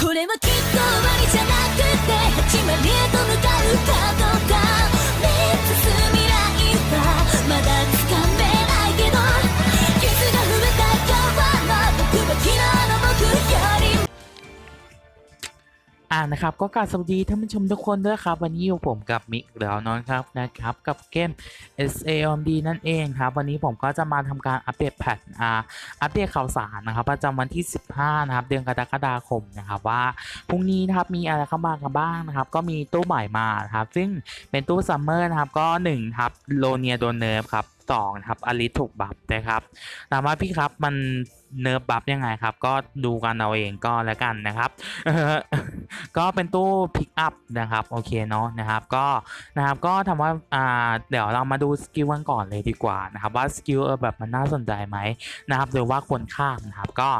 これはきっと終わりじゃなくて始まりへと向かう角だ อ่านะครับก็กราบสวัสดีท่านผู้ชมทุกคนด้วยครับ วันนี้อยู่ผมกับมิกแล้วนอนครับนะครับกับเกม SAOMD นั่นเองครับ วันนี้ผมก็จะมาทำการอัปเดตแพทอ่าอัปเดตข่าวสารนะครับประจำวันที่ 15 นะครับ เดือนกรกฎาคมนะครับว่าพรุ่งนี้นะครับมีอะไรเข้ามากันบ้างนะครับ ก็มีตู้ใหม่มาครับ ซึ่งเป็นตู้ซัมเมอร์นะครับ ก็1ครับโลเนียโดนเนิร์ฟครับ2ครับอลิถูกบัฟนะครับถามว่าพี่ครับมัน เนิร์ฟบัฟยังไงครับ ก็ดูกันเอาเองก็แล้วกันนะครับก็เป็นตู้พิกอัพนะครับโอเคเนาะนะครับก็นะครับก็ทำว่าอ่าเดี๋ยวเรามาดูสกิลกันก่อนเลยดีกว่านะครับว่าสกิลเออแบบมันน่าสนใจไหมนะครับหรือว่าควรข้ามนะครับก็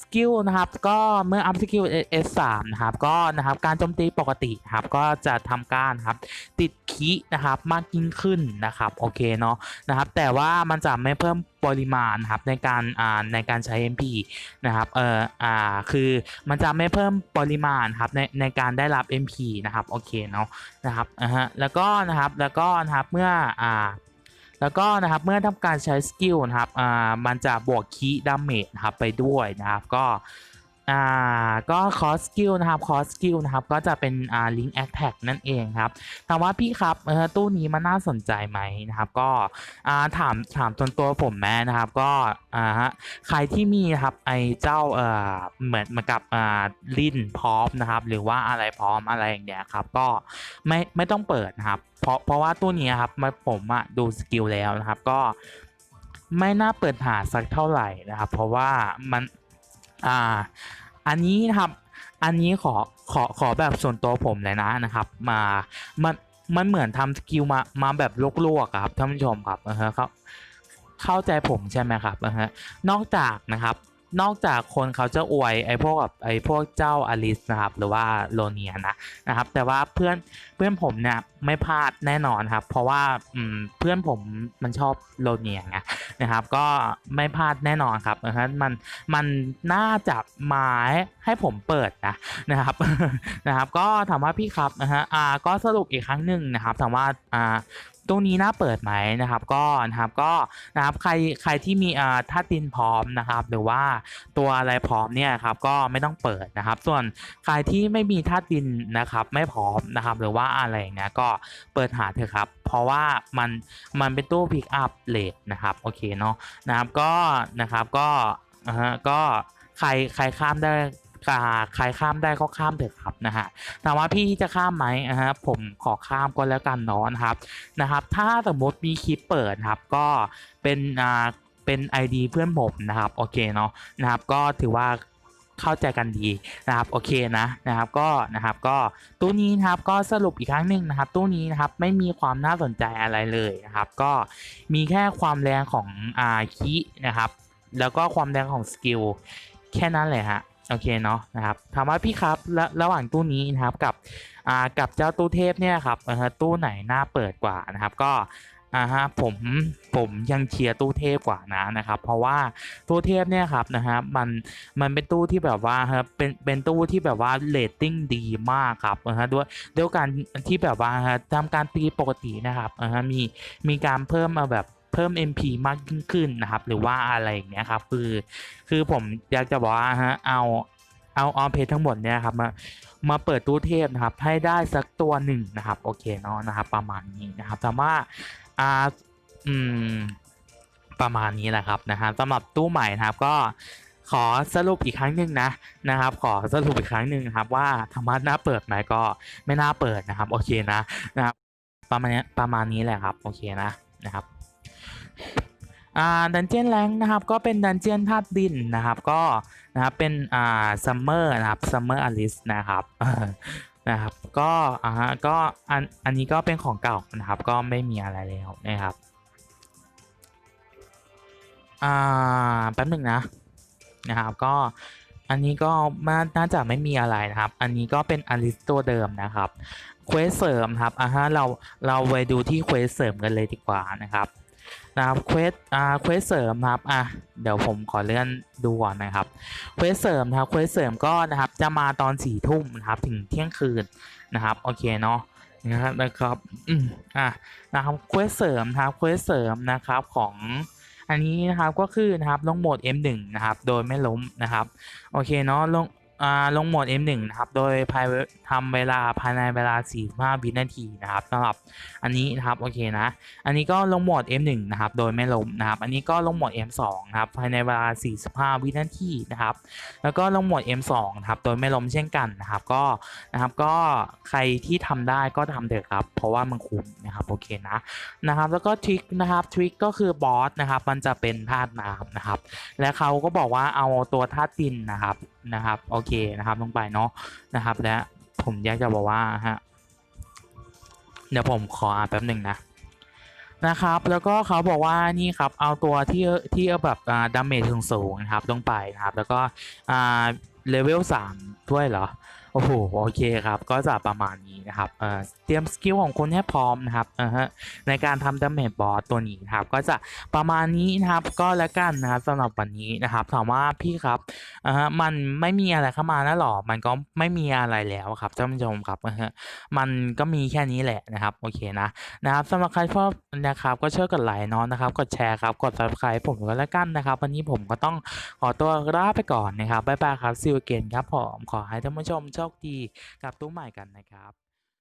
สกิลนะครับก็เมื่ออัพสกิล S3 นะครับก็นะครับการโจมตีปกตินะครับก็จะทำการครับติดคีนะครับมากยิ่งขึ้นนะครับโอเคเนาะนะครับแต่ว่ามันจะไม่เพิ่ม ปริมาณครับในการอ่าในการใช้ MP นะครับเอ่ออ่าคือมันจะไม่เพิ่มปริมาณครับในในการได้รับ MP นะครับโอเคเนาะนะครับอ่าฮะแล้วก็นะครับแล้วก็นะครับเมื่ออ่าแล้วก็นะครับเมื่อทำการใช้สกิลนะครับอ่ามันจะบวกคีดาเมจนะครับไปด้วยนะครับก็ อ่าก็คอสกิลนะครับคอสกิลนะครับก็จะเป็นอ่าลิงก์แอคแท็กนั่นเองครับถามว่าพี่ครับเออตู้นี้มันน่าสนใจไหมนะครับ ก็อ่าถามถามจนตัวผมแม่นะครับ ก็อ่าฮะใครที่มีครับไอเจ้าเออเหมือนเหมือนกับอ่าลิ้นพร้อมนะครับ หรือว่าอะไรพร้อมอะไรอย่างเงี้ยครับ ก็ไม่ไม่ต้องเปิดนะครับ เพราะเพราะว่าตัวนี้ครับมาผมอะดูสกิลแล้วนะครับ ก็ไม่น่าเปิดหาสักเท่าไหร่นะครับ เพราะว่ามัน อ่า อันนี้นะครับ อันนี้ขอขอขอแบบส่วนตัวผมเลยนะนะครับ มามันมันเหมือนทำสกิลมามาแบบลวกๆครับท่านผู้ชมครับนะฮะเขาเข้าใจผมใช่ไหมครับนะฮะนอกจากนะครับ นอกจากคนเขาจะอวยไอ้พวกแบบไอ้พวกเจ้าอลิสนะครับหรือว่าโลเนียนะนะครับ แต่ว่าเพื่อนเพื่อนผมเนี่ยไม่พลาดแน่นอนครับ เพราะว่าเพื่อนผมมันชอบโลเนียไงนะครับ ก็ไม่พลาดแน่นอนครับนะฮะมันมันน่าจะมาให้ผมเปิดนะนะครับนะครับ ก็ถามว่าพี่ครับนะฮะอ่าก็สรุปอีกครั้งหนึ่งนะครับถามว่าอ่า ตรงนี้น่าเปิดไหมนะครับก็นะครับก็นะครับใครใครที่มีอ่าท่าตินพร้อมนะครับ หรือว่าตัวอะไรพร้อมเนี่ยครับก็ไม่ต้องเปิดนะครับ ส่วนใครที่ไม่มีท่าตินนะครับไม่พร้อมนะครับ หรือว่าอะไรอย่างเงี้ยก็เปิดหาเถอะครับ เพราะว่ามันมันเป็นตู้พิกอัพเลทนะครับโอเคเนาะนะครับก็นะครับก็อ่าฮะก็ใครใครข้ามได้ ใครข้ามได้ก็ข้ามเถอะครับนะฮะถามว่าพี่จะข้ามไหมนะฮะผมขอข้ามก็แล้วกันเนาะนะครับนะครับ ถ้าสมมติมีคลิปเปิดครับก็เป็นอ่าเป็น ID เพื่อนผมนะครับโอเคเนาะนะครับก็ถือว่าเข้าใจกันดีนะครับโอเคนะนะครับก็นะครับก็ตู้นี้นะครับก็สรุปอีกครั้งหนึ่งนะครับ ตู้นี้นะครับไม่มีความน่าสนใจอะไรเลยนะครับ ก็มีแค่ความแรงของอาคีนะครับ แล้วก็ความแรงของสกิลแค่นั้นเลยฮะ โอเคเนาะนะครับถามว่าพี่ครับและระหว่างตู้นี้นะครับกับอ่ากับเจ้าตู้เทพเนี่ยครับอ่าฮะตู้ไหนน่าเปิดกว่านะครับก็อ่าฮะผมผมยังเชียร์ตู้เทพกว่านะนะครับ เพราะว่าตู้เทพเนี่ยครับนะฮะมันมันเป็นตู้ที่แบบว่าครับเป็นเป็นตู้ที่แบบว่าเรตติ้งดีมากครับนะฮะด้วยด้วยการที่แบบว่าฮะทำการตีปกตินะครับนะฮะมีมีการเพิ่มมาแบบ เพิ่ม MP มากยิ่งขึ้นนะครับ หรือว่าอะไรอย่างเงี้ยครับ คือ คือผมอยากจะบอกว่าฮะเอาเอาเอาเพจทั้งหมดเนี่ยครับมามาเปิดตู้เทพนะครับ ให้ได้สักตัวหนึ่งนะครับ โอเคเนาะนะครับ ประมาณนี้นะครับแต่ว่าอ่าอืมประมาณนี้แหละครับนะฮะสำหรับตู้ใหม่นะครับก็ขอสรุปอีกครั้งหนึ่งนะนะครับ ขอสรุปอีกครั้งหนึ่งนะครับ ว่าธรรมะน่าเปิดไหมก็ไม่น่าเปิดนะครับ โอเคนะนะครับประมาณนี้ประมาณนี้แหละครับ โอเคนะนะครับ อ่าดันเจียนแรงนะครับก็เป็นดันเจียนธาตุดินนะครับก็นะครับเป็นอ่าซัมเมอร์นะครับซัมเมอร์อลิสนะครับนะครับก็อ่าฮะก็อันอันนี้ก็เป็นของเก่านะครับก็ไม่มีอะไรแล้วนะครับอ่าแป๊บหนึ่งนะนะครับก็อันนี้ก็มาน่าจะไม่มีอะไรนะครับ อันนี้ก็เป็นอลิสตัวเดิมนะครับเควสเสริมครับอ่าฮะเราเราไปดูที่เควสเสริมกันเลยดีกว่านะครับ นะครับเควสอ่าเควสเสริมนะครับอะเดี๋ยวผมขอเลื่อนดูก่อนนะครับเควสเสริมนะครับเควสเสริมก็นะครับจะมาตอนสี่ทุ่มนะครับถึงเที่ยงคืนนะครับโอเคเนาะนะครับนะครับอืมอะนะครับเควสเสริมนะครับเควสเสริมนะครับของอันนี้นะครับก็คือนะครับลงโหมด M1 นะครับโดยไม่ล้มนะครับโอเคเนาะลง ลงโหมด M1 นะครับ โดยภายทำเวลาภายในเวลา 45 วินาทีนะครับสำหรับอันนี้นะครับ โอเคนะ อันนี้ก็ลงโหมด M1 นะครับ โดยไม่ล้มนะครับ อันนี้ก็ลงโหมด M2 นะครับ ภายในเวลา 45 วินาทีนะครับ แล้วก็ลงโหมด M2 นะครับ โดยไม่ล้มเช่นกันนะครับ ก็นะครับ ก็ใครที่ทำได้ก็ทำเถอะครับ เพราะว่ามันคุ้มนะครับ โอเคนะ นะครับ แล้วก็ทริคนะครับ ทริคก็คือบอสนะครับ มันจะเป็นธาตุน้ำนะครับ และเขาก็บอกว่าเอาตัวธาตุดินนะครับ นะครับโอเคนะครับลงไปเนาะนะครับ และผมอยากจะบอกว่าฮะเดี๋ยวผมขออ่านแป๊บหนึ่งนะนะครับ แล้วก็เขาบอกว่านี่ครับเอาตัวที่ที่แบบดาดาเมจสูงๆนะครับลงไปนะครับ แล้วก็อ่าเลเวล3ด้วยเหรอ โอ้โหโอเคครับ ก็จะประมาณนี้นะครับเอ่อเตรียมสกิลของคุณให้พร้อมนะครับอ่าฮะในการทำดาเมจบอสตัวนี้นะครับก็จะประมาณนี้นะครับก็แล้วกันนะครับสำหรับวันนี้นะครับถามว่าพี่ครับอ่าฮะมันไม่มีอะไรเข้ามาแล้วหรอมันก็ไม่มีอะไรแล้วครับท่านผู้ชมครับอ่าฮะมันก็มีแค่นี้แหละนะครับโอเคนะนะครับสำหรับใครชอบนะครับก็ช่วยกดไลค์เนาะนะครับกดแชร์ครับกด subscribe ผมก็แล้วกันนะครับ วันนี้ผมก็ต้องขอตัวลาไปก่อนนะครับบ๊ายบายครับ see you again ครับผมขอให้ท่านผู้ชมโชคดีกับตู้ใหม่กันนะครับ